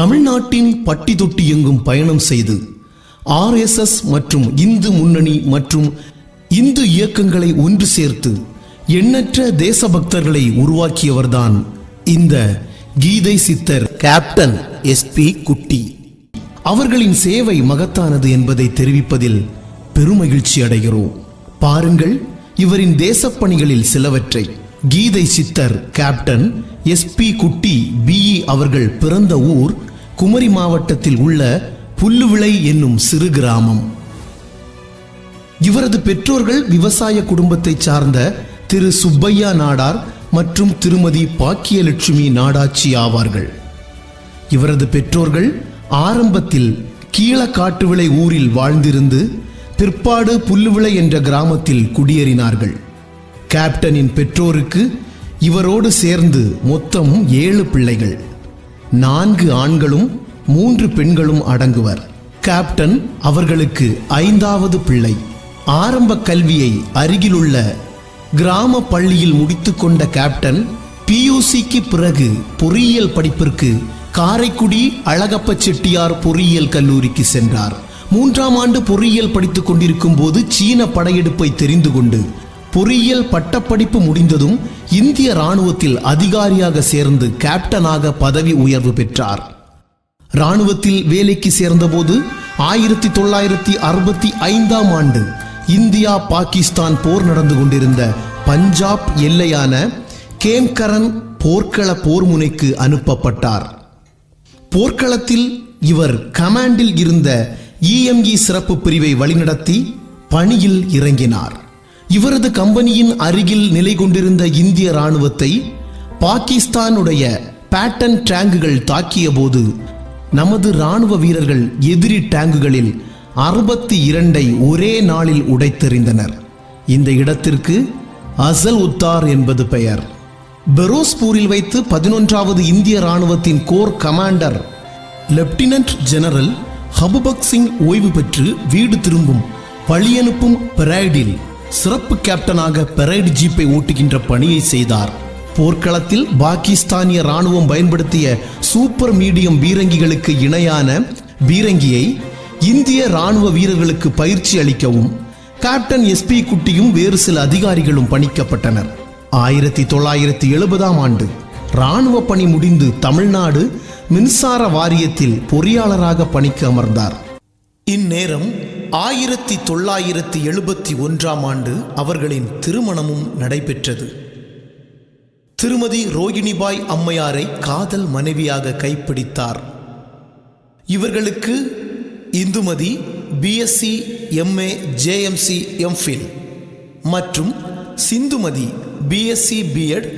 தமிழ்நாட்டின் பட்டி தொட்டி எங்கும் பயணம் செய்து ஆர்எஸ்எஸ் மற்றும் இந்து முன்னணி மற்றும் இந்து இயக்கங்களை ஒன்று சேர்த்து எண்ணற்ற தேசபக்தர்களை உருவாக்கியவர்தான் இந்த கீதை சித்தர். கேப்டன் எஸ்பி குட்டி. அவர்களின் சேவை மகத்தானது என்பதை தெரிவிப்பதில் பெருமகிழ்ச்சி அடைகிறோம். பாருங்கள் இவரின் தேசப்பணிகளில் சிலவற்றை. கீதை சித்தர் கேப்டன் எஸ்பி குட்டி பிஇ அவர்கள் பிறந்த ஊர் குமரி மாவட்டத்தில் உள்ள புல்லுவிளை என்னும் சிறு கிராமம். இவரது பெற்றோர்கள் விவசாய குடும்பத்தை சார்ந்த திரு சுப்பையா நாடார் மற்றும் திருமதி பாக்கியலட்சுமி நாடாச்சி ஆவார்கள். இவரது பெற்றோர்கள் ஆரம்பத்தில் கீழக்காட்டுவிளை ஊரில் வாழ்ந்திருந்து பிற்பாடு புல்லுவிளை என்ற கிராமத்தில் குடியேறினார்கள். கேப்டனின் பெற்றோருக்கு இவரோடு சேர்ந்து மொத்தம் ஏழு பிள்ளைகள். நான்கு ஆண்களும் மூன்று பெண்களும் அடங்குவர். கேப்டன் அவர்களுக்கு ஐந்தாவது பிள்ளை. ஆரம்ப கல்வியை அருகிலுள்ள கிராம பள்ளியில் முடித்துக்கொண்ட கேப்டன் பியூசிக்கு பிறகு பொறியியல் படிப்பிற்கு காரைக்குடி அழகப்ப செட்டியார் பொறியியல் கல்லூரிக்கு சென்றார். மூன்றாம் ஆண்டு பொறியியல் படித்துக் கொண்டிருக்கும் போது சீன படையெடுப்பை தெரிந்து கொண்டு பொறியியல் பட்டப்படிப்பு முடிந்ததும் இந்திய ராணுவத்தில் அதிகாரியாக சேர்ந்து கேப்டனாக பதவி உயர்வு பெற்றார். ராணுவத்தில் வேலைக்கு சேர்ந்தபோது ஆயிரத்தி தொள்ளாயிரத்தி அறுபத்தி ஐந்தாம் ஆண்டு இந்தியா பாகிஸ்தான் போர் நடந்து கொண்டிருந்த பஞ்சாப் எல்லையான கேம்கரன் போர்க்கள போர் முனைக்கு அனுப்பப்பட்டார். போர்க்களத்தில் இவர் கமாண்டில் இருந்த இஎம்இ சிறப்பு பிரிவை வழிநடத்தி பணியில் இறங்கினார். இவரது கம்பெனியின் அருகில் நிலை கொண்டிருந்த இந்திய ராணுவத்தை பாகிஸ்தானுடைய பேட்டன் டேங்குகள் தாக்கிய போது நமது ராணுவ வீரர்கள் எதிரி டேங்குகளில் அறுபத்தி இரண்டை ஒரே நாளில் உடைத்தெறிந்தனர். இந்த இடத்திற்கு அசல் உத்தார் என்பது பெயர். பெரோஸ்பூரில் வைத்து பதினொன்றாவது இந்திய ராணுவத்தின் கோர் கமாண்டர் லெப்டினன்ட் ஜெனரல் ஹபுபக் சிங் ஓய்வு பெற்று வீடு திரும்பும் பழியனுப்பும் பெரைடில் சிறப்பு கேப்டனாக பெரைடு ஜீப்பை ஓட்டுகின்ற பணியை செய்தார். போர்க்களத்தில் பாகிஸ்தானிய ராணுவம் பயன்படுத்திய சூப்பர் மீடியம் பீரங்கிகளுக்கு இணையான பீரங்கியை இந்திய ராணுவ வீரர்களுக்கு பயிற்சி அளிக்கவும் கேப்டன் எஸ்பி குட்டியும் வேறு சில அதிகாரிகளும் பணிக்கப்பட்டனர். ஆயிரத்தி தொள்ளாயிரத்தி எழுபதாம் ஆண்டு ராணுவ பணி முடிந்து தமிழ்நாடு மின்சார வாரியத்தில் பொறியாளராக பணிக்கு அமர்ந்தார். இந்நேரம் ஆயிரத்தி தொள்ளாயிரத்தி எழுபத்தி ஒன்றாம் ஆண்டு அவர்களின் திருமணமும் நடைபெற்றது. திருமதி ரோகிணிபாய் அம்மையாரை காதல் மனைவியாக கைப்பிடித்தார். இவர்களுக்கு Indumathi BSc MA JMC MPhil மற்றும் Sindhumathi BSc BEd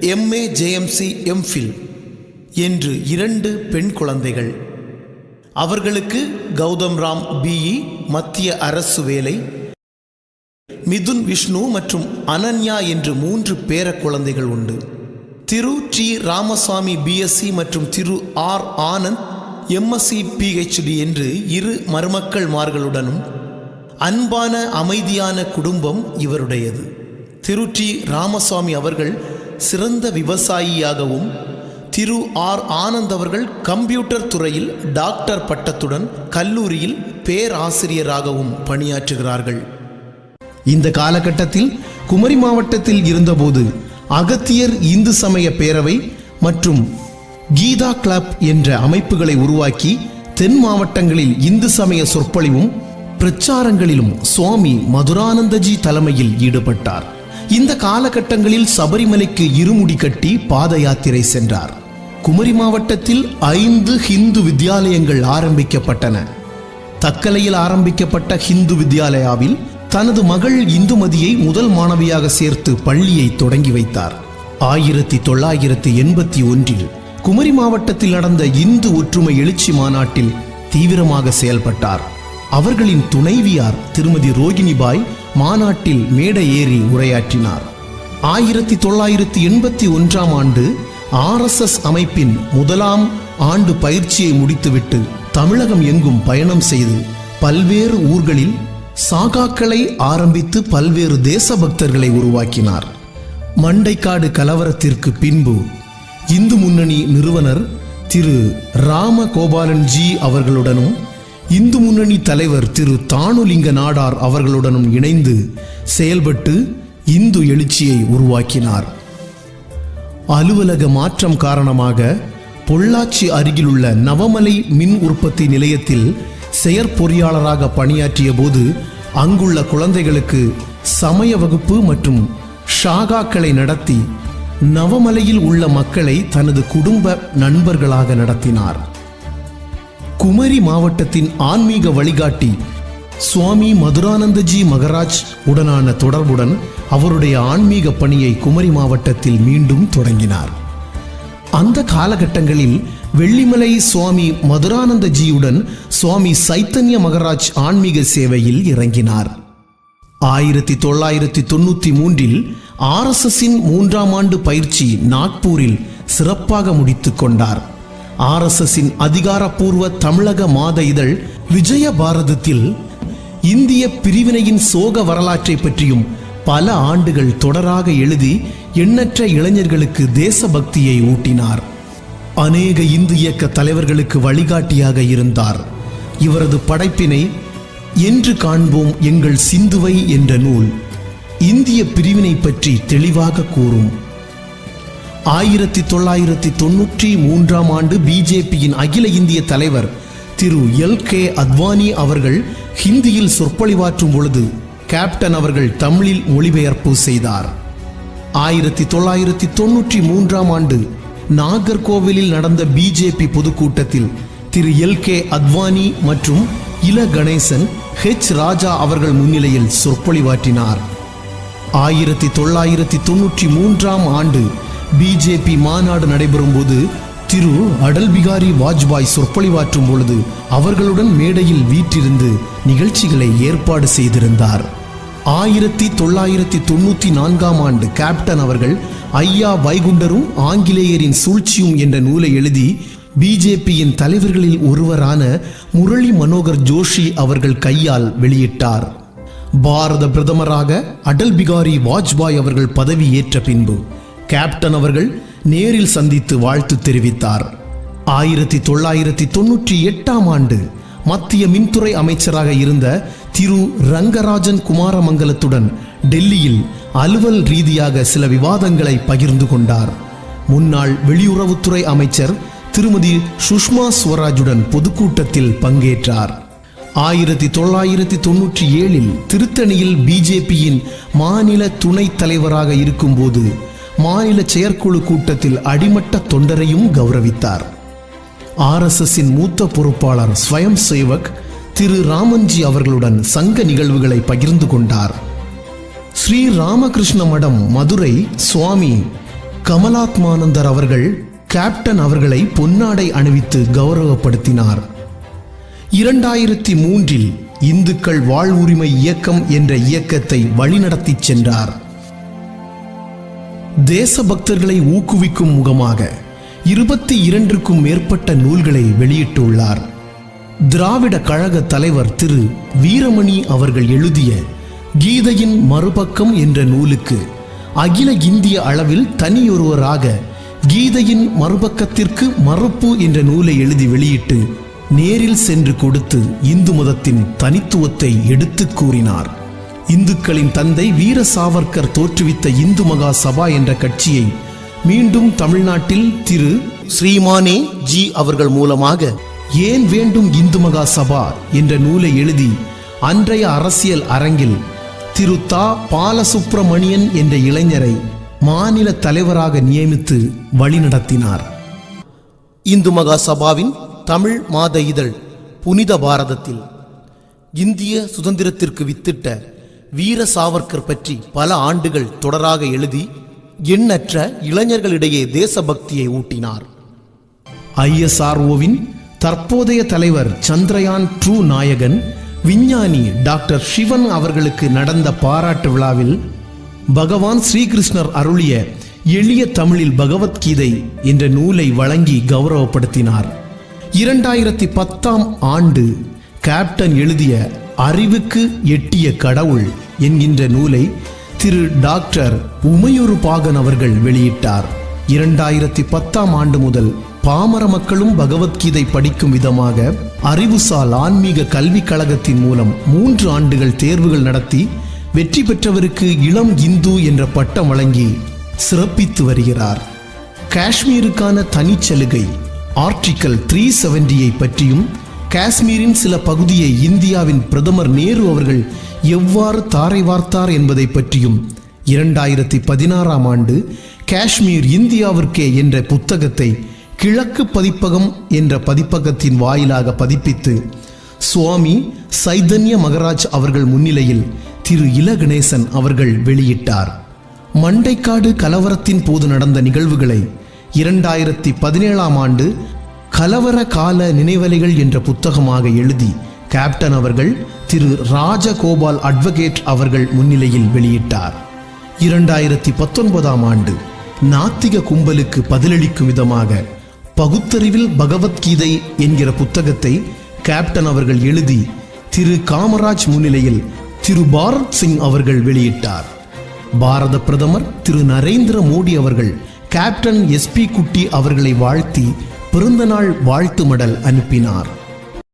MA JMC MPhil என்று இரண்டு பெண் குழந்தைகள். அவர்களுக்கு கௌதம் ராம் பிஇ மத்திய அரசு வேலை மிதுன் விஷ்ணு மற்றும் அனன்யா என்று மூன்று பேர குழந்தைகள் உண்டு. திரு டி ராமசாமி பிஎஸ்சி மற்றும் திரு ஆர் ஆனந்த் எம்எஸ்சி பிஹெச்டி என்று இரு மருமக்கள்மார்களுடனும் அன்பான அமைதியான குடும்பம் இவருடையது. திரு டி ராமசாமி அவர்கள் சிறந்த விவசாயியாகவும் திரு ஆர் ஆனந்த் அவர்கள் கம்ப்யூட்டர் துறையில் டாக்டர் பட்டத்துடன் கல்லூரியில் பேராசிரியராகவும் பணியாற்றுகிறார்கள். இந்த காலகட்டத்தில் குமரி மாவட்டத்தில் இருந்தபோது அகத்தியர் இந்து சமய பேரவை மற்றும் கீதா கிளப் என்ற அமைப்புகளை உருவாக்கி தென் மாவட்டங்களில் இந்து சமய சொற்பொழிவும் பிரச்சாரங்களிலும் சுவாமி மதுரானந்தஜி தலைமையில் ஈடுபட்டார். இந்த காலகட்டங்களில் சபரிமலைக்கு இருமுடி கட்டி பாத யாத்திரை சென்றார். குமரி மாவட்டத்தில் ஐந்து ஹிந்து வித்யாலயங்கள் ஆரம்பிக்கப்பட்டன. தக்கலையில் ஆரம்பிக்கப்பட்ட ஹிந்து வித்யாலயாவில் தனது மகள் இந்துமதியை முதல் மாணவியாக சேர்த்து பள்ளியை தொடங்கி வைத்தார். ஆயிரத்தி தொள்ளாயிரத்தி எண்பத்தி ஒன்றில் குமரி மாவட்டத்தில் நடந்த இந்து ஒற்றுமை எழுச்சி மாநாட்டில் தீவிரமாக செயல்பட்டார். அவர்களின் துணைவியார் திருமதி ரோகிணிபாய் மாநாட்டில் மேடை ஏறி உரையாற்றினார். ஆயிரத்தி தொள்ளாயிரத்தி எண்பத்தி ஒன்றாம் ஆண்டு ஆர்எஸ்எஸ் அமைப்பின் முதலாம் ஆண்டு பயிற்சியை முடித்துவிட்டு தமிழகம் எங்கும் பயணம் செய்து பல்வேறு ஊர்களில் சாகாக்களை ஆரம்பித்து பல்வேறு தேசபக்தர்களை உருவாக்கினார். மண்டைக்காடு கலவரத்திற்கு பின்பு இந்து முன்னணி நிறுவனர் திரு ராம கோபாலன்ஜி அவர்களுடனும் இந்து முன்னணி தலைவர் திரு தானுலிங்க நாடார் அவர்களுடனும் இணைந்து செயல்பட்டு இந்து எழுச்சியை உருவாக்கினார். அலுவலக மாற்றம் காரணமாக பொள்ளாச்சி அருகிலுள்ள நவமலை மின் உற்பத்தி நிலையத்தில் செயற்பொறியாளராக பணியாற்றிய போது அங்குள்ள குழந்தைகளுக்கு சமய வகுப்பு மற்றும் ஷாகாக்களை நடத்தி நவமலையில் உள்ள மக்களை தனது குடும்ப நண்பர்களாக நடத்தினார். குமரி மாவட்டத்தின் ஆன்மீக வழிகாட்டி சுவாமி மதுரானந்தஜி மகராஜ் உடனான தொடர்புடன் அவருடைய ஆன்மீக பணியை குமரி மாவட்டத்தில் மீண்டும் தொடங்கினார். அந்த காலகட்டங்களில் வெள்ளிமலை சுவாமி மதுரானந்தஜியுடன் சுவாமி சைத்தன்ய மகராஜ் ஆன்மீக சேவையில் இறங்கினார். ஆயிரத்தி தொள்ளாயிரத்தி தொண்ணூத்தி மூன்றில் ஆர்எஸ்எஸின் மூன்றாம் ஆண்டு பயிற்சி நாக்பூரில் சிறப்பாக முடித்து கொண்டார். ஆர்எஸ்எஸின் அதிகாரப்பூர்வ தமிழக மாத இதழ் விஜய பாரதத்தில் இந்திய பிரிவினையின் சோக வரலாற்றை பற்றியும் பல ஆண்டுகள் தொடராக எழுதி எண்ணற்ற இளைஞர்களுக்கு தேசபக்தியை ஊட்டினார். அநேக இந்து இயக்க தலைவர்களுக்கு வழிகாட்டியாக இருந்தார். இவரது படைப்பினை என்று காண்போம் எங்கள் சிந்துவை என்ற நூல் இந்திய பிரிவினை பற்றி தெளிவாக கூறும். ஆயிரத்தி தொள்ளாயிரத்தி தொன்னூற்றி மூன்றாம் ஆண்டு பிஜேபியின் அகில இந்திய தலைவர் திரு எல் கே அத்வானி அவர்கள் ஹிந்தியில் சொற்பொழிவாற்றும் பொழுது கேப்டன் அவர்கள் தமிழில் மொழிபெயர்ப்பு செய்தார். ஆயிரத்தி தொள்ளாயிரத்தி தொன்னூற்றி மூன்றாம் ஆண்டு நாகர்கோவிலில் நடந்த பிஜேபி பொதுக்கூட்டத்தில் திரு எல் கே அத்வானி மற்றும் இல கணேசன் ஹெச் ராஜா அவர்கள் முன்னிலையில் சொற்பொழிவாற்றினார். ஆயிரத்தி தொள்ளாயிரத்தி தொன்னூற்றி மூன்றாம் ஆண்டு பிஜேபி மாநாடு நடைபெறும் போது திரு அடல் பிகாரி வாஜ்பாய் சொற்பொழிவாற்றும் பொழுது அவர்களுடன் மேடையில் வீற்றிருந்து நிகழ்ச்சிகளை ஏற்பாடு செய்திருந்தார். ஆயிரத்தி தொள்ளாயிரத்தி தொண்ணூத்தி நான்காம் ஆண்டு கேப்டன் அவர்கள் ஐயா வைகுண்டரும் ஆங்கிலேயரின் சூழ்ச்சியும் என்ற நூலை எழுதி பிஜேபியின் தலைவர்களில் ஒருவரான முரளி மனோகர் ஜோஷி அவர்கள் கையால் வெளியிட்டார். பாரத பிரதமராக அடல் பிகாரி வாஜ்பாய் அவர்கள் பதவி ஏற்ற பின்பு கேப்டன் அவர்கள் நேரில் சந்தித்து வாழ்த்து தெரிவித்தார். ஆயிரத்தி தொள்ளாயிரத்தி தொன்னூற்றி எட்டாம் ஆண்டு மத்திய மின்துறை அமைச்சராக இருந்த திரு ரங்கராஜன் குமாரமங்கலத்துடன் டெல்லியில் அலுவல் ரீதியாக சில விவாதங்களை பகிர்ந்து கொண்டார். முன்னாள் வெளியுறவுத்துறை அமைச்சர் திருமதி சுஷ்மா ஸ்வராஜுடன் பொதுக்கூட்டத்தில் பங்கேற்றார். ஆயிரத்தி தொள்ளாயிரத்தி தொன்னூற்றி ஏழில் திருத்தணியில் பிஜேபியின் மாநில துணைத் தலைவராக இருக்கும்போது மாநில செயற்குழு கூட்டத்தில் அடிமட்ட தொண்டரையும் கௌரவித்தார். ஆர்எஸ்எஸின் மூத்த பொறுப்பாளர் ஸ்வயம் சேவக் திரு ராமன்ஜி அவர்களுடன் சங்க நிகழ்வுகளை பகிர்ந்து கொண்டார். ஸ்ரீ ராமகிருஷ்ண மடம் மதுரை சுவாமி கமலாத்மானந்தர் அவர்கள் கேப்டன் அவர்களை பொன்னாடை அணிவித்து கௌரவப்படுத்தினார். இரண்டாயிரத்தி மூன்றில் இந்துக்கள் வாழ்வுரிமை இயக்கம் என்ற இயக்கத்தை வழிநடத்திச் சென்றார். தேசபக்தர்களை ஊக்குவிக்கும் முகமாக இருபத்தி இரண்டிற்கும் மேற்பட்ட நூல்களை வெளியிட்டுள்ளார். திராவிட கழக தலைவர் திரு வீரமணி அவர்கள் எழுதிய கீதையின் மறுபக்கம் என்ற நூலுக்கு அகில இந்திய அளவில் தனியொருவராக கீதையின் மறுபக்கத்திற்கு மறுப்பு என்ற நூலை எழுதி வெளியிட்டு நேரில் சென்று கொடுத்து இந்து மதத்தின் தனித்துவத்தை எடுத்துக் கூறினார். இந்துக்களின் தந்தை வீர சாவர்கர் தோற்றுவித்த இந்து மகா சபா என்ற கட்சியை மீண்டும் தமிழ்நாட்டில் திரு ஸ்ரீமானே ஜி அவர்கள் மூலமாக ஏன் வேண்டும் இந்து மகா சபா என்ற நூலை எழுதி அன்றைய அரசியல் அரங்கில் திரு தா பாலசுப்பிரமணியன் என்ற இளைஞரை மாநில தலைவராக நியமித்து வழிநடத்தினார். இந்து மகா சபாவின் தமிழ் மாத இதழ் புனித பாரதத்தில் இந்திய சுதந்திரத்திற்கு வித்திட்ட வீர சாவர்கர் பற்றி பல ஆண்டுகள் தொடராக எழுதி எண்ணற்ற இளைஞர்களிடையே தேசபக்தியை ஊட்டினார். ஐஎஸ்ஆர்ஓவின் தற்போதைய தலைவர் சந்திரயான் ட்ரூ நாயகன் விஞ்ஞானி டாக்டர் சிவன் அவர்களுக்கு நடந்த பாராட்டு விழாவில் பகவான் ஸ்ரீகிருஷ்ணர் அருளிய எளிய தமிழில் பகவத்கீதை என்ற நூலை வழங்கி கௌரவப்படுத்தினார். இரண்டாயிரத்தி பத்தாம் ஆண்டு கேப்டன் எழுதிய அறிவுக்கு எட்டிய கடவுள் என்கின்ற நூலை திரு. டாக்டர் உமையொரு பாகன் அவர்கள் வெளியிட்டார். இரண்டாயிரத்தி பத்தாம் ஆண்டு முதல் பாமர மக்களும் பகவத்கீதை படிக்கும் விதமாக அறிவுசால் ஆன்மீக கல்விக் கழகத்தின் மூலம் மூன்று ஆண்டுகள் தேர்வுகள் நடத்தி வெற்றி பெற்றவருக்கு இளம் இந்து என்ற பட்டம் வழங்கி சிறப்பித்து வருகிறார். காஷ்மீருக்கான தனிச்சலுகை ஆர்டிக்கல் த்ரீ செவன்டியை பற்றியும் காஷ்மீரின் சில பகுதியை இந்தியாவின் பிரதமர் நேரு அவர்கள் எவ்வாறு தாரை வார்த்தார் என்பதை பற்றியும் இரண்டாயிரத்தி பதினாறாம் ஆண்டு காஷ்மீர் இந்தியாவிற்கே என்ற புத்தகத்தை கிழக்கு பதிப்பகம் என்ற பதிப்பகத்தின் வாயிலாக பதிப்பித்து சுவாமி சைதன்ய மகராஜ் அவர்கள் முன்னிலையில் திரு இல கணேசன் அவர்கள் வெளியிட்டார். மண்டைக்காடு கலவரத்தின் போது நடந்த நிகழ்வுகளை இரண்டாயிரத்தி பதினேழாம் ஆண்டு கலவர கால நினைவலைகள் என்ற புத்தகமாக எழுதி கேப்டன் அவர்கள் திரு ராஜகோபால் அட்வொகேட் அவர்கள் முன்னிலையில் வெளியிட்டார். இரண்டாயிரத்தி பத்தொன்பதாம் ஆண்டு நாத்திக கும்பலுக்கு பதிலளிக்கும் விதமாக பகுத்தறிவில் பகவத்கீதை என்கிற புத்தகத்தை கேப்டன் அவர்கள் எழுதி திரு காமராஜ் முன்னிலையில் திரு பாரத் சிங் அவர்கள் வெளியிட்டார். பாரத பிரதமர் திரு நரேந்திர மோடி அவர்கள் கேப்டன் எஸ்பி குட்டி அவர்களை வாழ்த்தி பிறந்தநாள் வாழ்த்து மடல் அனுப்பினார்.